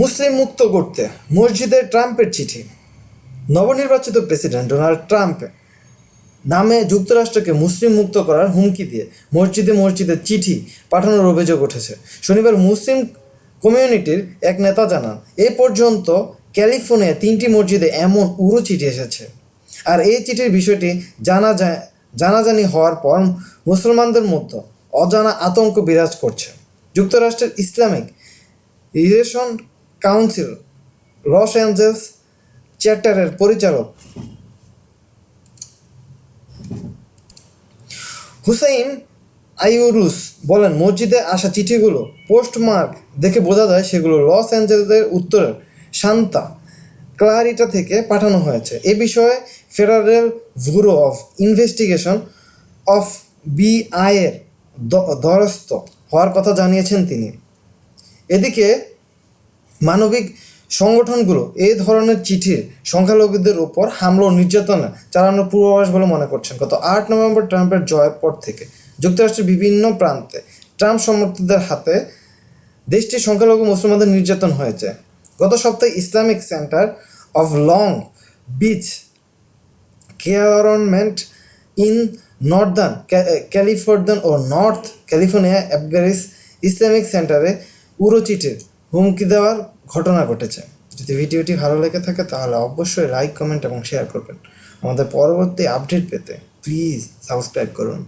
মুসলিম মুক্ত করতে মসজিদে ট্রাম্পের চিঠি। নবনির্বাচিত প্রেসিডেন্ট ডোনাল্ড ট্রাম্প নামে যুক্তরাষ্ট্রকে মুসলিম মুক্ত করার হুমকি দিয়ে মসজিদে মসজিদে চিঠি পাঠানোর অভিযোগ উঠেছে। শনিবার মুসলিম কমিউনিটির এক নেতা জানান, এ পর্যন্ত ক্যালিফোর্নিয়া তিনটি মসজিদে এমন উড়ো চিঠি এসেছে। আর এই চিঠির বিষয়টি জানা যায়, জানাজানি হওয়ার পর মুসলমানদের মধ্যে অজানা আতঙ্ক বিরাজ করছে। যুক্তরাষ্ট্রের Islamic relation council Los Angeles চ্যাপ্টারের পরিচালক। হুসাইন আইউরুস বলেন, মসজিদে আসা চিঠিগুলো, পোস্টমার্ক দেখে বোঝা যায় সেগুলো লস অ্যাঞ্জেলেসের উত্তরের শান্তা ক্লারিটা থেকে পাঠানো হয়েছে। এ বিষয়ে federal bureau of investigation of বিআইয়ের দ্বারস্থ হওয়ার কথা জানিয়েছেন তিনি। এদিকে মানবিক সংগঠনগুলো এই ধরনের চিঠির সংখ্যালঘুদের উপর হামলা ও নির্যাতন চালানোর পূর্বাভাস বলে মনে করছেন। গত আট নভেম্বর ট্রাম্পের জয়ের পর থেকে যুক্তরাষ্ট্রের বিভিন্ন প্রান্তে ট্রাম্প সমর্থকদের হাতে দেশটির সংখ্যালঘু মুসলমানদের নির্যাতন হয়েছে। গত সপ্তাহে Islamic centre of Long Beach কেয়ারনমেন্ট in Northern Californian ও নর্থ ক্যালিফোর্নিয়া অ্যাবগারিস ইসলামিক সেন্টারে উড়ো চিঠির হুমকি দেওয়ার ঘটনা ঘটেছে। যদি ভিডিওটি ভালো লেগে থাকে, তাহলে অবশ্যই লাইক কমেন্ট এবং শেয়ার করবেন। আমাদের পরবর্তী আপডেট পেতে প্লিজ সাবস্ক্রাইব করুন।